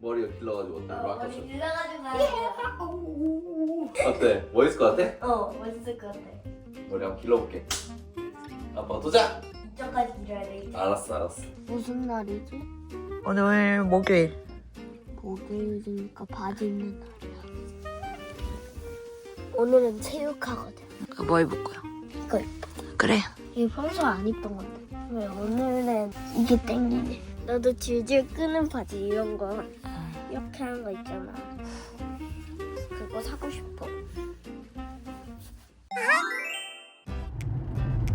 머리가 길러가지고 어때? 어, 락 머리 길러가지고 거야. 어때? 멋있을 것 같아? 어, 멋있을 것 같아. 머리 한번 길러볼게 아빠 도전! 이쪽까지 길어야 돼. 이쪽. 알았어 알았어 무슨 날이지? 오늘 목요일. 목요일이니까 바지 입는 날이야. 오늘은 체육하거든. 뭐 입을 거야? 이거 입어. 그래. 이게 평소 안 입던 건데. 왜 오늘은 이게 땡기네. 나도 질질 끄는 바지 이런 거 이렇게 하는 거 있잖아. 그거 사고 싶어.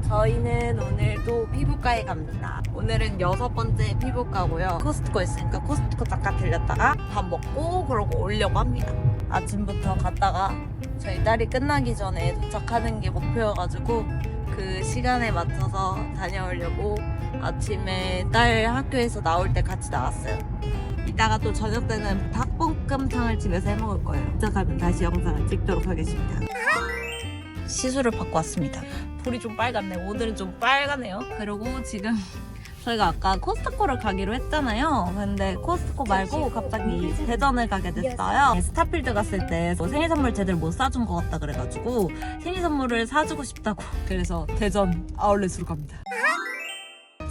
저희는 오늘도 피부과에 갑니다. 오늘은 여섯 번째 피부과고요. 코스트코 있으니까 코스트코 잠깐 들렸다가 밥 먹고 그러고 오려고 합니다. 아침부터 갔다가 저희 딸이 끝나기 전에 도착하는 게 목표여가지고 그 시간에 맞춰서 다녀오려고 아침에 딸 학교에서 나올 때 같이 나왔어요. 이따가 또 저녁 때는 닭볶음탕을 집에서 해 먹을 거예요. 도착하면 다시 영상을 찍도록 하겠습니다. 시술을 받고 왔습니다. 볼이 좀 빨갛네. 오늘은 좀 빨가네요. 그리고 지금 저희가 아까 코스트코를 가기로 했잖아요. 근데 코스트코 말고 갑자기 대전을 가게 됐어요. 스타필드 갔을 때뭐 생일 선물 제대로 못 사준 것 같다 그래가지고 생일 선물을 사주고 싶다고. 그래서 대전 아울렛으로 갑니다.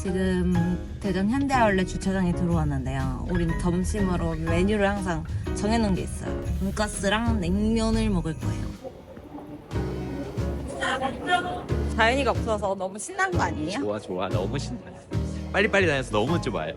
지금 대전 현대 아울렛 주차장에 들어왔는데요. 우린 점심으로 메뉴를 항상 정해놓은 게 있어요. 돈가스랑 냉면을 먹을 거예요. 자연이가 없어서 너무 신난 거 아니에요? 좋아 좋아 너무 신나 빨리빨리 다녀서 너무 좋아요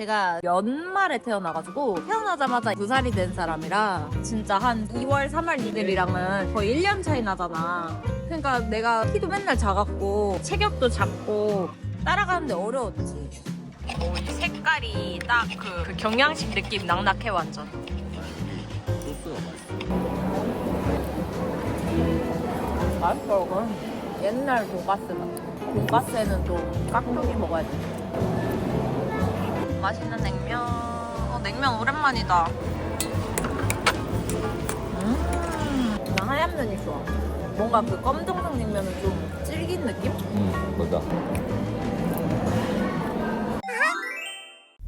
제가 연말에 태어나가지고 태어나자마자 두 살이 된 사람이라 진짜 한 2월, 3월 니들이랑은 거의 1년 차이 나잖아. 그러니까 내가 키도 맨날 작았고 체격도 작고 따라가는데 어려웠지. 오, 이 색깔이 딱그 경양식 느낌 낙낙해 완전. 소스가 맛있어 맛있어. 옛날 돈가스다. 돈가스에는 좀 깍두기 먹어야 돼. 맛있는 냉면. 어, 냉면 오랜만이다. 음, 나 하얀 면이 좋아. 뭔가 그 검정색 냉면은 좀 질긴 느낌? 응 맞아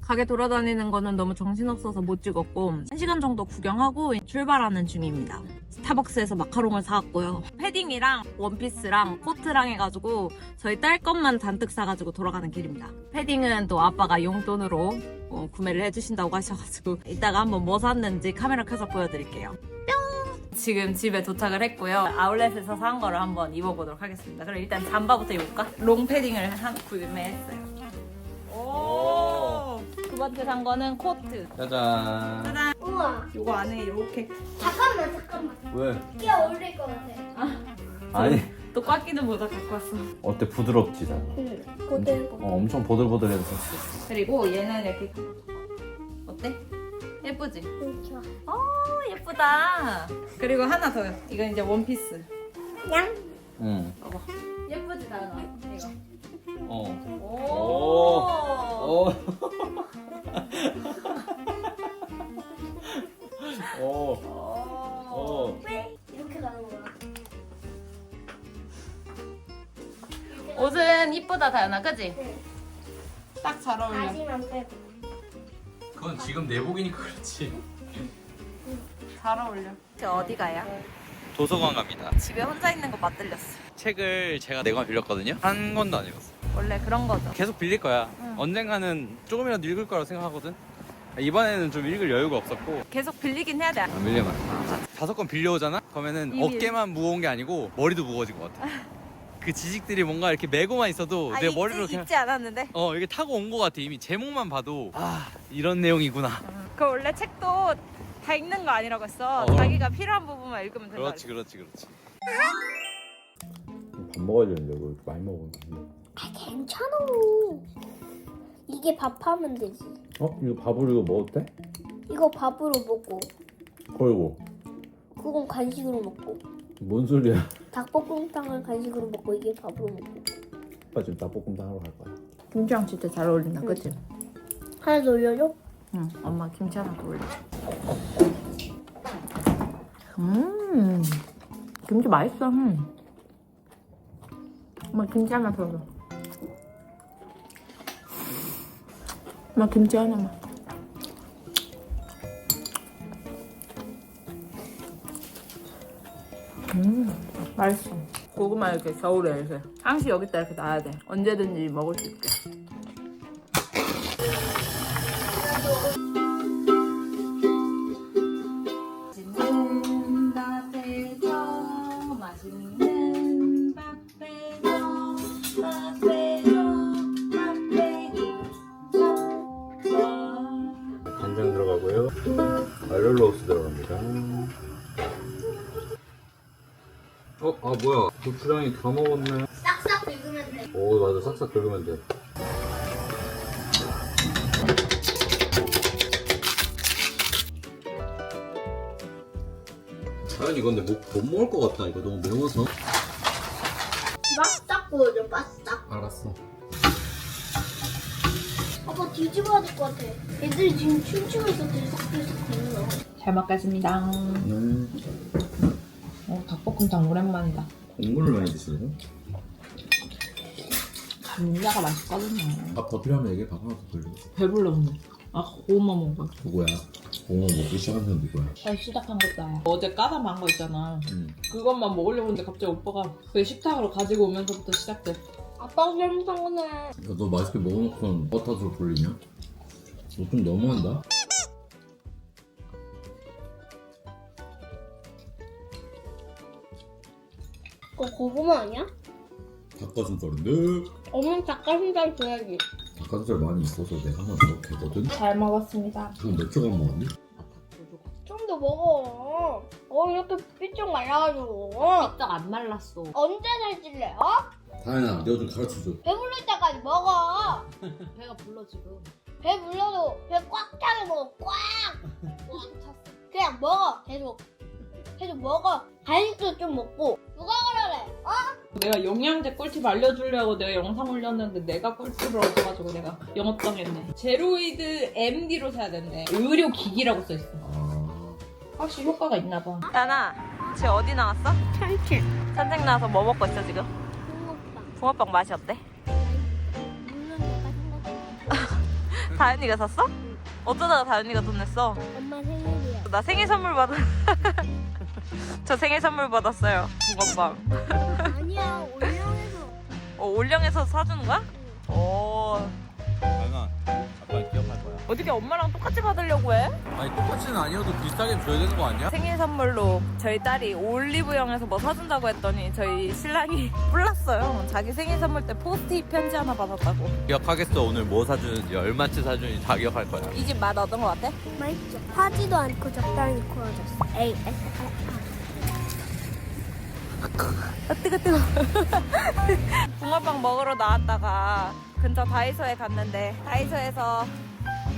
가게 돌아다니는 거는 너무 정신없어서 못 찍었고 1시간 정도 구경하고 출발하는 중입니다. 스타벅스에서 마카롱을 사왔고요. 패딩이랑 원피스랑 코트랑 해가지고 저희 딸 것만 잔뜩 사가지고 돌아가는 길입니다. 패딩은 또 아빠가 용돈으로 어, 구매를 해주신다고 하셔가지고 이따가 한번 뭐 샀는지 카메라 켜서 보여드릴게요. 뿅! 지금 집에 도착을 했고요. 아울렛에서 산 거를 한번 입어보도록 하겠습니다. 그럼 일단 잠바부터 입을까? 롱 패딩을 한 구매했어요. 오! 두 번째 산 거는 코트. 짜잔 짜잔! 우와. 이거 안에 이렇게 잠깐만, 잠깐만. 왜? 끼 어울릴 것 같아. 아니 또 꽉 끼는 모자 갖고 왔어. 어때 부드럽지 다 응. 고들 어, 엄청 보들보들해서 샀어 그리고 얘는 이렇게 어때? 예쁘지? 좋아. 어 예쁘다. 그리고 하나 더요. 이건 이제 원피스. 양. 응 봐봐. 예쁘지 다은아 이거. 어. 오. 오. 오. 오. 이렇게 가는 거야. 옷은 이쁘다 다현아, 그지? 네. 딱 잘 어울려. 바지만 빼고. 그건 지금 내복이니까 그렇지 잘 어울려. 저 어디 가요? 도서관 갑니다 집에 혼자 있는 거 맛들렸어. 책을 제가 네 권 빌렸거든요 한 권도 안 읽었어 원래 그런 거죠. 계속 빌릴 거야 응. 언젠가는 조금이라도 읽을 거라고 생각하거든 이번에는 좀 읽을 여유가 없었고 계속 빌리긴 해야 돼. 안 빌려만 다섯 권 빌려오잖아? 그러면은 이미- 어깨만 무거운 게 아니고 머리도 무거워진 것 같아 그 지식들이 뭔가 이렇게 메고만 있어도 아, 내 읽지, 머리로 그냥 읽지 않았는데. 어 이게 타고 온 것 같아 이미 제목만 봐도 아 이런 내용이구나 그 원래 책도 다 읽는 거 아니라고 했어. 어. 자기가 필요한 부분만 읽으면 된다. 그렇지 그렇지 그렇지 밥 먹어야 되는데 왜 이렇게 많이 먹었는지 아, 괜찮아. 이게 밥하면 되지. 어? 이거 밥으로 이거 먹어도 돼? 이거 밥으로 먹고, 걸고 그건 간식으로 먹고, 뭔 소리야 닭볶음탕을 간식으로 먹고 이게 밥으로 먹고. 오빠 지금 닭볶음탕 하러 갈 거야 김치랑 진짜 잘 어울린다, 응. 그치? 하나 더 올려줘? 응, 엄마 김치 하나 더 올려. 음, 김치 맛있어. 음. 엄마 김치 하나 더 줘. 엄마 김치 하나만. 음, 맛있어. 고구마 이렇게 겨울에 이렇게 항시 여기다 이렇게 놔야 돼. 언제든지 먹을 수 있게. 아 뭐야? 고추장이 다 먹었네. 싹싹 긁으면 돼. 오 맞아, 싹싹 긁으면 돼. 과연 이건데 못, 못 먹을 것 같다. 이거 너무 매워서. 바싹 구워줘, 바싹. 알았어. 아빠 뒤집어야 될 것 같아. 애들이 지금 춤추고 있어, 들썩들썩 거리는 거. 잘 먹겠습니다. 음, 어, 닭볶음탕 오랜만이다. 국물을 많이 드시네. 감자가 맛있거든요. 밥더 필요하면 얘기해. 밥 하나 더 돌려. 배불러 근데. 아 고구마 거야. 누구야? 공원 먹기 시작한 사람 누구야? 잘 시작한 것도 나야. 어제 까다만 거 있잖아. 응. 그것만 먹으려고 했는데 갑자기 오빠가 그 식탁으로 가지고 오면서부터 시작돼. 아빠가 잘못한 거네. 야, 너 맛있게 먹어놓고 버터로 돌리냐? 너 좀 너무한다? 그거 고구마 아니야? 닭가슴살인데? 엄마 닭가슴살 줘야지. 닭가슴살 많이 있어서 내가 하나 더 되거든? 잘 먹었습니다. 그럼 몇 조각 먹었니? 좀 더 먹어. 어, 이렇게 삐쩍 말라가지고. 딱안 말랐어. 언제 살찔래, 어? 다현아 내가 좀 가르쳐줘 배부를 때까지 먹어. 배가 불러 지금. 배 불러도 배 꽉 차게 먹어, 꽉. 그냥 먹어, 계속. 계속 먹어. 간식도 좀 먹고. 누가 그러래, 어? 내가 영양제 꿀팁 알려주려고 내가 영상 올렸는데 내가 꿀팁을 얻어가지고 내가 영업당했네. 제로이드 MD로 사야 된대. 의료기기라고 써있어. 아 확실히 효과가 있나 봐. 나나 지금 어디 나왔어? 산책. 산책 나와서 뭐 먹고 있어 지금? 붕어빵. 붕어빵 맛이 어때? 물론 내가 생각 다현이가 샀어? 어쩌다가 다현이가 돈 냈어? 엄마 생일이야. 나 생일 선물 받았 저 생일 선물 받았어요 붕어빵 아니야, 올영에서. 어, 올영에서 사주는 거야? 오 다현아 잠깐 기억할 거야 어떻게 엄마랑 똑같이 받으려고 해? 아니 똑같이는 아니어도 비슷하게 줘야 되는 거 아니야? 생일 선물로 저희 딸이 올리브영에서 뭐 사준다고 했더니 저희 신랑이 불났어요 자기 생일 선물 때 포스트잇 편지 하나 받았다고 기억하겠어 오늘 뭐 사주는지 얼마치 사주는지 다 기억할 거야 이 집 맛 어떤 거 같아? 맛있죠? 하지도 않고 적당히 구워졌어. 에이, 에이, 아 뜨거 뜨거. 붕어빵 먹으러 나왔다가 근처 다이소에 갔는데 다이소에서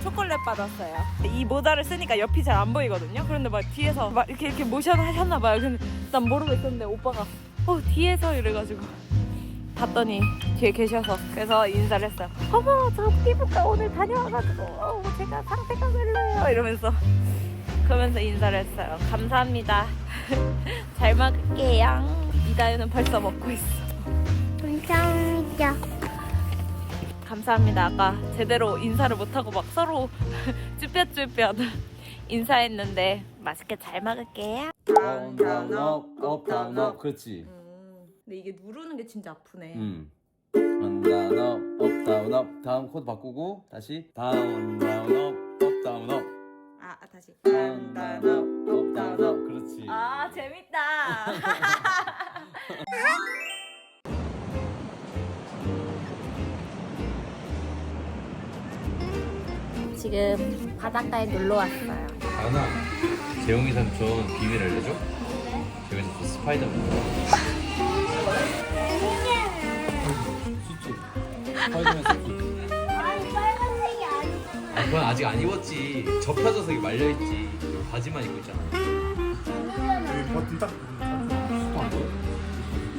초콜릿 받았어요. 이 모자를 쓰니까 옆이 잘 안 보이거든요. 그런데 막 뒤에서 막 이렇게 이렇게 모션 하셨나 봐요. 근데 난 모르고 있었는데 오빠가 어 뒤에서? 이래가지고 봤더니 뒤에 계셔서 그래서 인사를 했어요 어머 저 피부과 오늘 다녀와가지고 어, 제가 상태가 별로예요. 이러면서 그러면서 인사를 했어요 감사합니다 잘 먹을게요. 이다윤은 벌써 먹고 있어. 감사합니다. 감사합니다. 아까 제대로 인사를 못하고 막 서로 쭈뼛쭈뼛 인사했는데 맛있게 잘 먹을게요. 다운 다운 업 업 다운 업 그렇지 근데 이게 누르는 게 진짜 아프네. 음. 다운 업업 다운 업 다음 코드 바꾸고 다시 다운 다운 업 업 다운 업 아, 아, 다시. 다운 다운 업업 다운 업 그렇지 아 재밌다. 지금 바닷가에 놀러 왔어요. 다현아 재용이 삼촌 비밀 알려줘? 재용이 삼촌 스파이더맨 수치 스파이더맨 그건 아직 안 입었지. 접혀져서 이게 말려 있지. 바지만 입고 있잖아.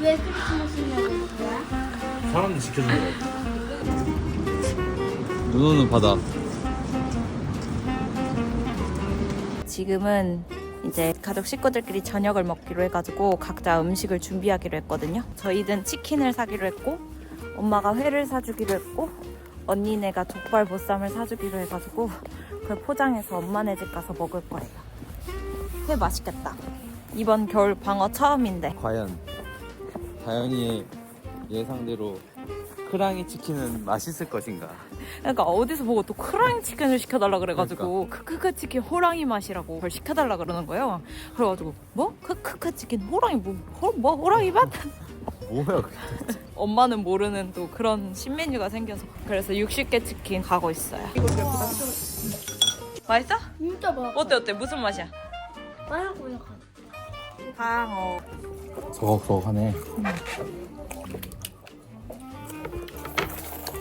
왜 크리스마스냐고 거야? 사람들 지켜주는 거야. 눈 오는 바다. 지금은 이제 가족 식구들끼리 저녁을 먹기로 해가지고 각자 음식을 준비하기로 했거든요. 저희는 치킨을 사기로 했고 엄마가 회를 사주기로 했고 언니네가 족발 보쌈을 사주기로 해가지고 그걸 포장해서 엄마네 집 가서 먹을 거예요. 회 맛있겠다. 이번 겨울 방어 처음인데 과연 다현이의 예상대로 크랑이 치킨은 맛있을 것인가? 그러니까 어디서 보고 또 크랑이 치킨을 시켜달라 그래가지고 크크크 치킨 호랑이 맛이라고 그걸 시켜달라 그러는 거예요. 그래가지고 뭐 크크크 치킨 호랑이 뭐, 호, 뭐 호랑이 맛? 뭐야 그게? 엄마는 모르는 또 그런 신메뉴가 생겨서 그래서 60개 치킨 가고 있어요. 맛있어? 진짜 맛. 어때 어때 무슨 맛이야? 빨고요. 방어. 서걱서걱하네.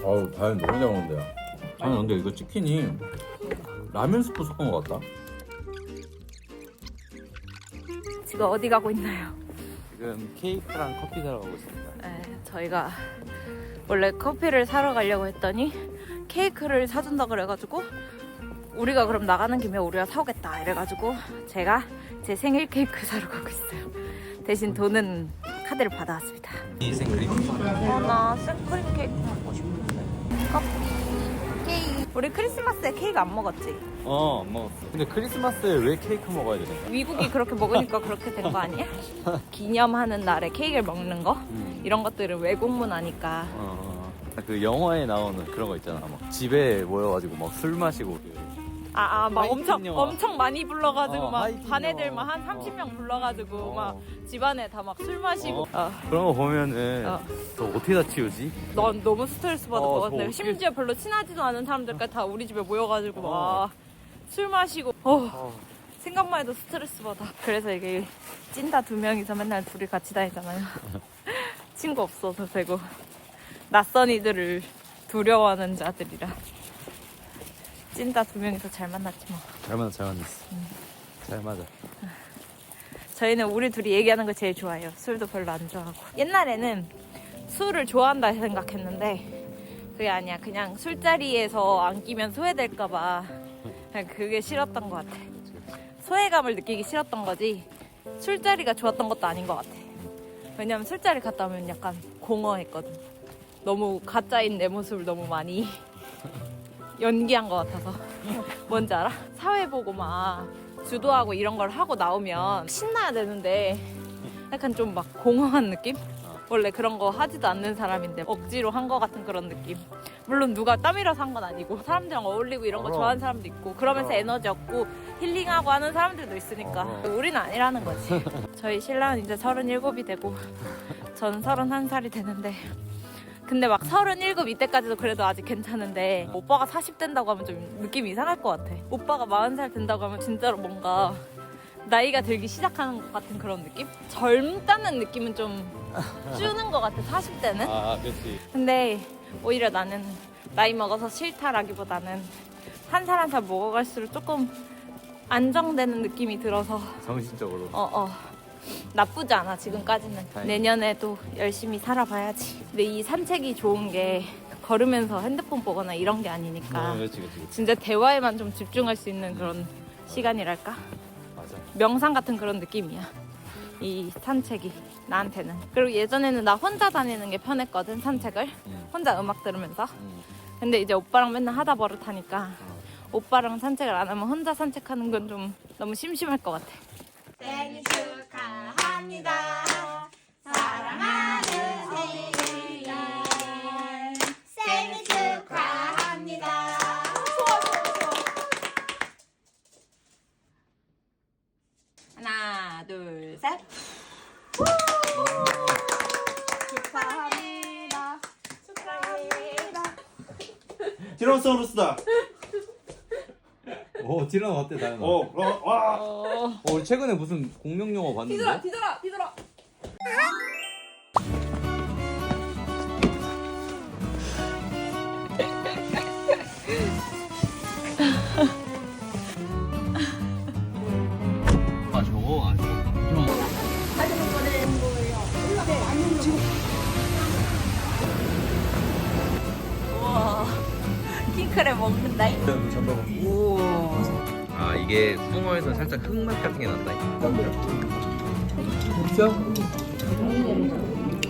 아우 다현 너무 잘 먹는데요. 아니 근데 이거 치킨이 라면 스프 섞은 것 같다. 지금 어디 가고 있나요? 지금 케이크랑 커피 사러 가고 있습니다. 네, 저희가 원래 커피를 사러 가려고 했더니 케이크를 사준다 그래가지고 우리가 그럼 나가는 김에 우리가 사오겠다 이래가지고 제가 제 생일 케이크 사러 가고 있어요. 대신 돈은 카드를 받아왔습니다. 이 생크림. 어, 나 생크림 케이크 먹고 싶은데. 커피, 케이크. 우리 크리스마스에 케이크 안 먹었지? 어, 안 먹었어. 근데 크리스마스에 왜 케이크 먹어야 되는 미국이 그렇게 먹으니까 그렇게 된 거 아니야? 기념하는 날에 케이크를 먹는 거? 음. 이런 것들은 외국 문화니까. 어, 그 영화에 나오는 그런 거 있잖아. 막 집에 모여가지고 막 술 마시고. 그 아, 아, 막 엄청, 영화. 엄청 많이 불러가지고, 어, 막, 반 애들. 막 한 30명 불러가지고, 어. 막, 집안에 다 막 술 마시고. 어. 어. 그런 거 보면은 어. 저 어떻게 다 치우지? 넌 너무 스트레스 받을 어, 것저 같아. 어떻게- 심지어 별로 친하지도 않은 사람들까지 다 우리 집에 모여가지고, 어. 막, 술 마시고. 어, 어. 생각만 해도 스트레스 받아. 그래서 이게 찐다 두 명이서 맨날 둘이 같이 다니잖아요. 친구 없어서 되고. 낯선 이들을 두려워하는 자들이라. 찐다 두 명이서 잘 만났지 뭐. 잘 맞아, 잘 맞았어. 잘 맞아. 저희는 우리 둘이 얘기하는 거 제일 좋아해요. 술도 별로 안 좋아하고. 옛날에는 술을 좋아한다 생각했는데 그게 아니야. 그냥 술자리에서 안 끼면 소외될까봐 그냥 그게 싫었던 것 같아. 소외감을 느끼기 싫었던 거지 술자리가 좋았던 것도 아닌 것 같아. 왜냐면 술자리 갔다 오면 약간 공허했거든. 너무 가짜인 내 모습을 너무 많이 연기한 것 같아서 뭔지 알아? 사회 보고 막 주도하고 이런 걸 하고 나오면 신나야 되는데 약간 좀 막 공허한 느낌? 원래 그런 거 하지도 않는 사람인데 억지로 한 거 같은 그런 느낌. 물론 누가 땀이라서 한 건 아니고 사람들이랑 어울리고 이런 거 그럼. 좋아하는 사람도 있고 그러면서 그럼. 에너지 얻고 힐링하고 하는 사람들도 있으니까 어. 우리는 아니라는 거지. 저희 신랑은 이제 37이 되고 전 31살이 되는데 근데 막 37 이때까지도 그래도 아직 괜찮은데 오빠가 40 된다고 하면 좀 느낌이 이상할 것 같아. 오빠가 40살 된다고 하면 진짜로 뭔가 나이가 들기 시작하는 것 같은 그런 느낌? 젊다는 느낌은 좀 주는 것 같아, 40대는. 아, 그렇지. 근데 오히려 나는 나이 먹어서 싫다라기보다는 한 살 한 살 먹어갈수록 조금 안정되는 느낌이 들어서 정신적으로. 어, 어. 나쁘지 않아, 지금까지는. 다행이다. 내년에도 열심히 살아봐야지. 근데 이 산책이 좋은 게 걸으면서 핸드폰 보거나 이런 게 아니니까. 어, 그렇지, 그렇지, 그렇지. 진짜 대화에만 좀 집중할 수 있는 그런 시간이랄까? 맞아. 명상 같은 그런 느낌이야. 이 산책이 나한테는. 그리고 예전에는 나 혼자 다니는 게 편했거든, 산책을. 음. 혼자 음악 들으면서. 음. 근데 이제 오빠랑 맨날 하다 버릇하니까 오빠랑 산책을 안 하면 혼자 산책하는 건 좀 너무 심심할 것 같아. 생일 축하 합니다. 사랑하는 생일. 생일 축하합니다. 하나, 둘, 셋. 축하합니다. 축하합니다. 티라노사우루스다. 오, 티라노 어때, 다현아? 어, 그럼 와. 어. 어, 우리 최근에 무슨 공룡 영화 봤는데? 뒤돌아, 뒤돌아. 아, 저거 안 좋아. 우와. 킹크랩 먹는다. 아, 이게 숭어에서 살짝 흙맛 같은 게 난다.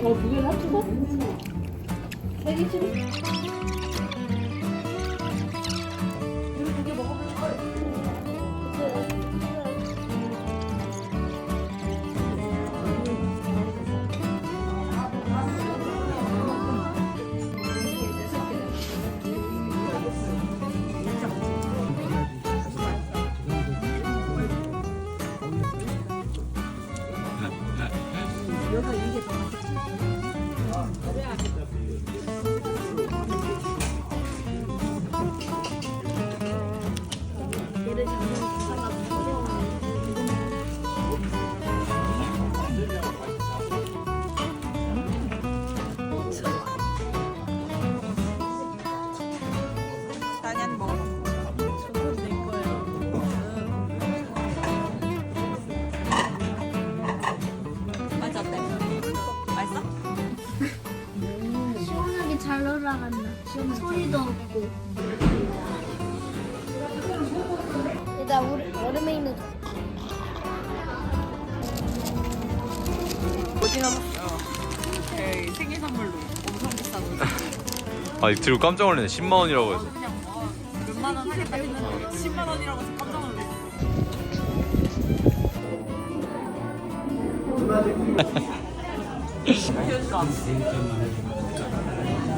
어, 두개 합쳐서? 세개 치고? 아 이거 들고 깜짝 놀랐네 10만 원이라고 해서 그냥 뭐 몇만 원 하겠다 했는데 10만 원이라고 해서 깜짝 놀랐어.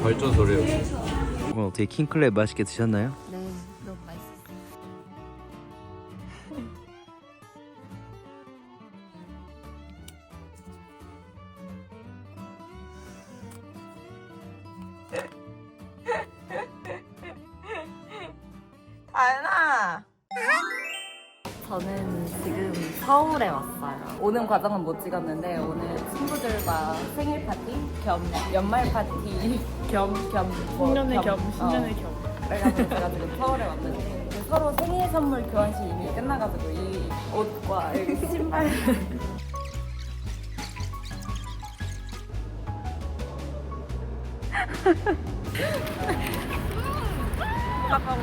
발전 소리요 오늘 어떻게 킹클랩 맛있게 드셨나요? 네, 과정은 못 찍었는데 오늘 친구들과 생일 파티 겸 연말 파티 겸겸 신년의 겸, 신년의 겸. 그래가지고 제가 지금 서울에 왔는데 그 서로 생일 선물 교환식이 이미 끝나가지고 이 옷과 여기 신발. 나는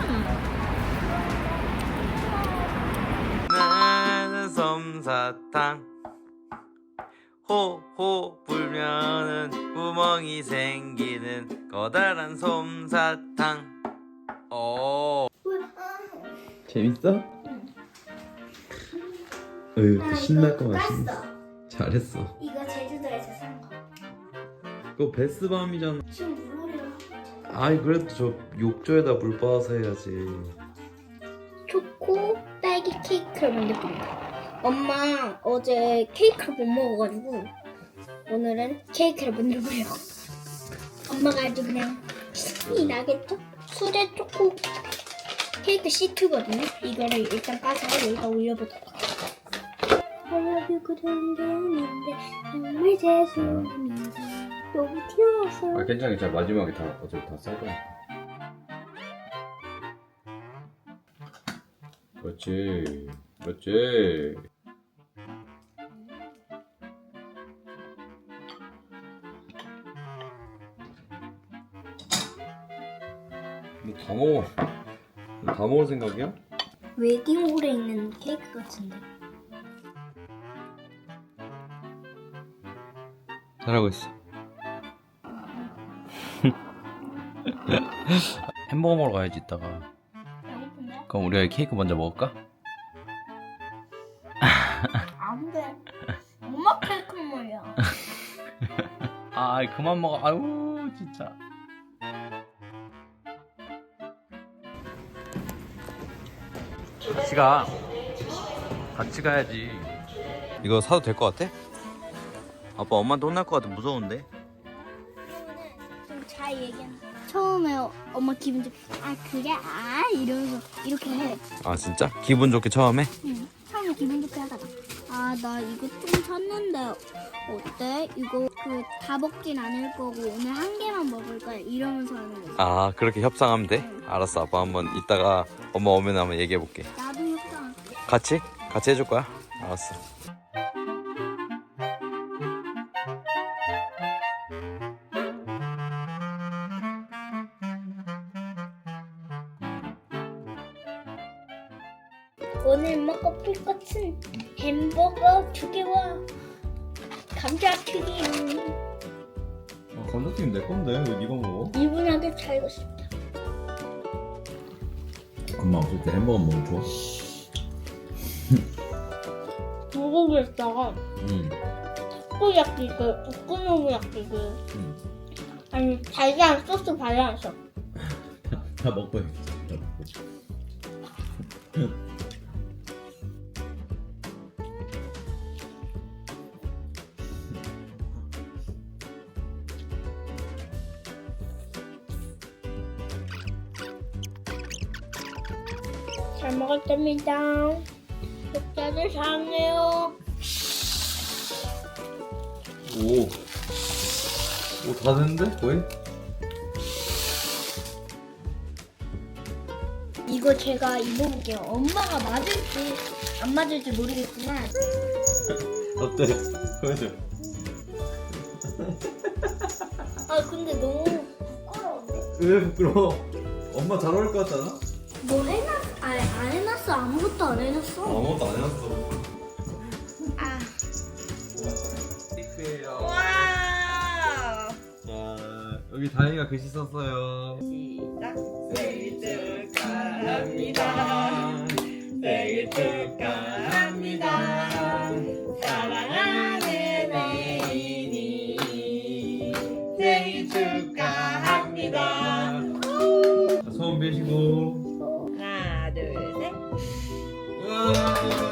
솜사탕. 호호 불면은 구멍이 생기는 커다란 솜사탕. 오 재밌어? 으 신날 거만 신 잘했어. 이거 제주도에서 산 거. 그거 베스밤이잖아. 지금 물놀이를 아이 그래도 저 욕조에다 물 빠서 해야지. 초코 딸기 케이크를 만들 겁니다. 엄마 어제 케이크를 못 먹어가지고 오늘은 케이크를 만들고요. 엄마가 아주 그냥 신이 나겠죠? 수제 초코 케이크 시트거든요. 이거를 일단 까서 여기다 올려보도록. 하얗게 그런 게 아닌데 정말 죄송합니다. 너무 튀어나왔어요. 아 괜찮아 괜찮아 마지막에 다 어차피 다쌀 거니까 그렇지 그렇지 다 먹어 다 먹을 생각이야? 웨딩홀에 있는 케이크 같은데. 잘하고 있어 햄버거 먹으러 가야지 이따가 배고픈데? 그럼 우리가 케이크 먼저 먹을까? 안 돼. 엄마 케이크 말이야. 아 그만 먹어 아유 진짜 같이 가 같이 가야지 이거 사도 될 것 같아? 아빠 엄마한테 혼날 것 같아 무서운데 좀잘 얘기해. 처음에 엄마 기분 좋게 아 그래 아 이러면서 이렇게 해. 아 진짜? 기분 좋게 처음에? 응. 처음에 기분 좋게 하다가 아 나 이거 좀 샀는데 어때? 이거 그 다 먹진 않을 거고 오늘 한 개만 먹을 거야 이러면서 하는 거야. 아 그렇게 협상하면 돼? 알았어 아빠 한번 이따가 엄마 오면 한번 얘기해 볼게 나도 협상. 같이? 같이 해줄 거야? 알았어 오늘 먹어볼 것은 햄버거 두 개와 감자튀김. 어, 감자튀김 내 건데 왜 네가 먹어? 이분하게 잘 익었습니다. 엄마 없을 때 햄버거 먹으면 좋아? 중국에다가 응 타코야끼 그 오코노미야끼 그 응. 아니 달걀 소스 발라서 다 먹고 해. 다 잘 먹었답니다. 독자들 사랑해요. 오. 오, 다 됐는데? 거의? 이거 제가 입어볼게요. 엄마가 맞을지 안 맞을지 모르겠지만 어때? 보여줘. 아 근데 너무 왜 부끄러워? 엄마 잘 어울릴 것 같지 않아? 뭐 해놨? 해놨어. 아무것도 안 해놨어. 아무것도 안 해놨어. 아. 와. 자, 여기 다행이가 글씨 썼어요. 시작. 생일 축하합니다. 생일 축하합니다. 사랑하는 애인이 생일 축하합니다. 자, 소